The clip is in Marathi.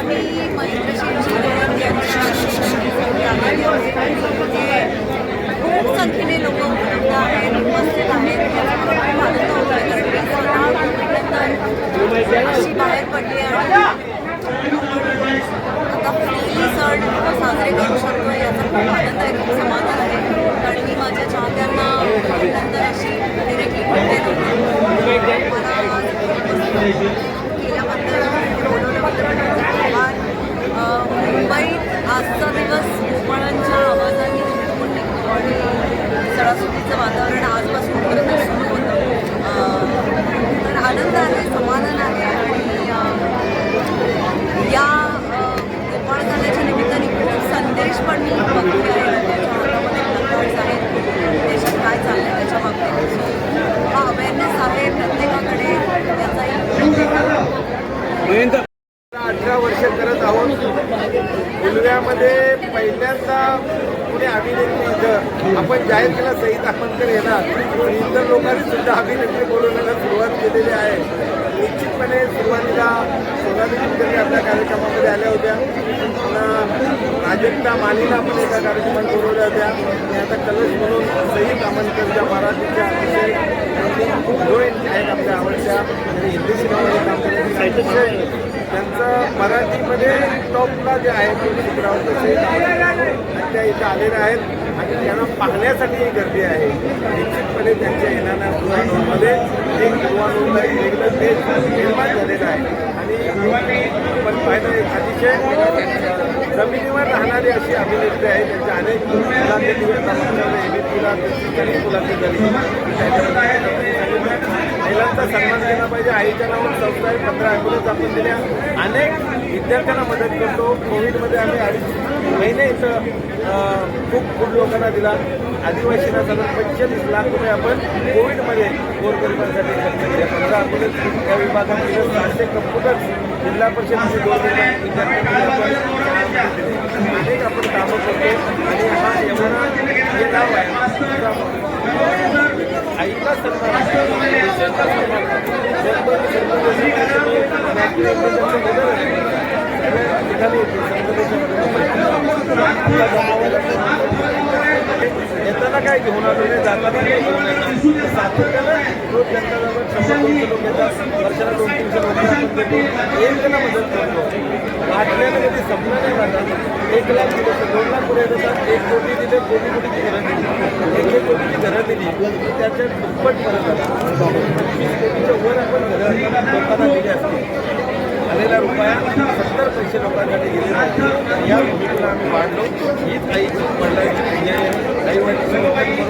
मी महेंद्रशीलजी गोळक यांच्या जागेवर खूप संख्येने लोक उपलब्ध आहेत उपस्थित आहेत त्याचा मला खूप आनंद होत आहे कारण मी स्वतः कोविडनंतर अशी बाहेर पडली आणि आता फ्रीली सण कार्य करू शकतो याचा खूप आनंद आहे खूप समाधान आहे. कारण मी माझ्या चाहत्यांना नंतर अशी पण मी बघते आहे त्याच्या हातामध्ये प्लकार्ड्स आहेत. देशात काय चाललंय त्याच्या बाबतीत. हा अवेअरनेस आहे प्रत्येकाकडे. याचा एक अठरा वर्ष करत आहोत. मुलग्यामध्ये पहिल्यांदा पुणे अभिनेत्री इथं आपण जाहीर केला सईद अहमदकर येणार. इतर लोकांनी सुद्धा अभिनेत्री बोलवण्याला सुरुवात केलेली आहे. निश्चितपणे सुरुवातीला सोनाली कुलकर्णी आपल्या कार्यक्रमामध्ये आल्या होत्या. पुन्हा प्राजक्ता मालीला आपण एका कार्यक्रमात बोलवल्या होत्या. आणि आता कलश म्हणून सई अहमदकरच्या मराठीच्या अतिशय हिरोईन आहेत आपल्या आवडत्या आणि हिंदी सिनेमामध्ये काम करण्याची अतिशय त्यांचं मराठीमध्ये टॉपला जे आहे ते शिकरावं तसे त्या इथं आलेल्या आहेत. आणि त्यांना पाहण्यासाठी गर्दी आहे. निश्चितपणे त्यांच्या येणाऱ्या पुराणमध्ये एक युवा देश निर्माण झालेलं आहे आणि आपण पाहिलं अतिशय जमिनीवर राहणारी अशी अभिनेत्री आहे त्यांच्या अनेक मुलाखती एबी तुला कधी मुलाखत झाली महिलांचा सन्मान केला पाहिजे आईच्या नावावर संस्था पंधरा ॲम्ब्युलन्स आपण दिल्या अनेक विद्यार्थ्यांना मदत करतो कोविडमध्ये आम्ही अडीच महिने इथं खूप खूप लोकांना दिला. आदिवासींना साधारण पंचेचाळीस लाख रुपये आपण कोविडमध्ये गोरगरिबांसाठी खर्च केले. पंधरा ॲम्ब्युलन्स या विभागात सहाशे कम्प्युटर्स जिल्हा परिषदेचे दोन विद्यार्थ्यांना आपण अनेक आपण कामं करतो. आणि हा यमुना हे गाव आहे. आईला सन्मान. देशाचा सन्मान. जगभर येताना काय घेऊन आलो नाही जाताना काय घेऊन आलो सातत्यानं रोज जनता जवळ शंभर दोनशे लोक येतात वर्षाला दोन तीनशे लोक आपण एक जण मदत करतो. वाटल्यानं कधी संपलं नाही जातात एक लाख दिले दोन लाख पुढे देतात एक कोटी दिले कोटी कोटीची घरं दिली. एक एक कोटीची घरं दिली तर त्याच्या दुप्पट परत आला पंचवीस कोटीच्या वर आपण घरं लोकांना दिली असतील आलेला रुपया सत्तर पैसे लोकांसाठी दिले या भूमिकेला आम्ही वाढलो हीच आईची वडिलांची पूजा आहे. आई वडिलांची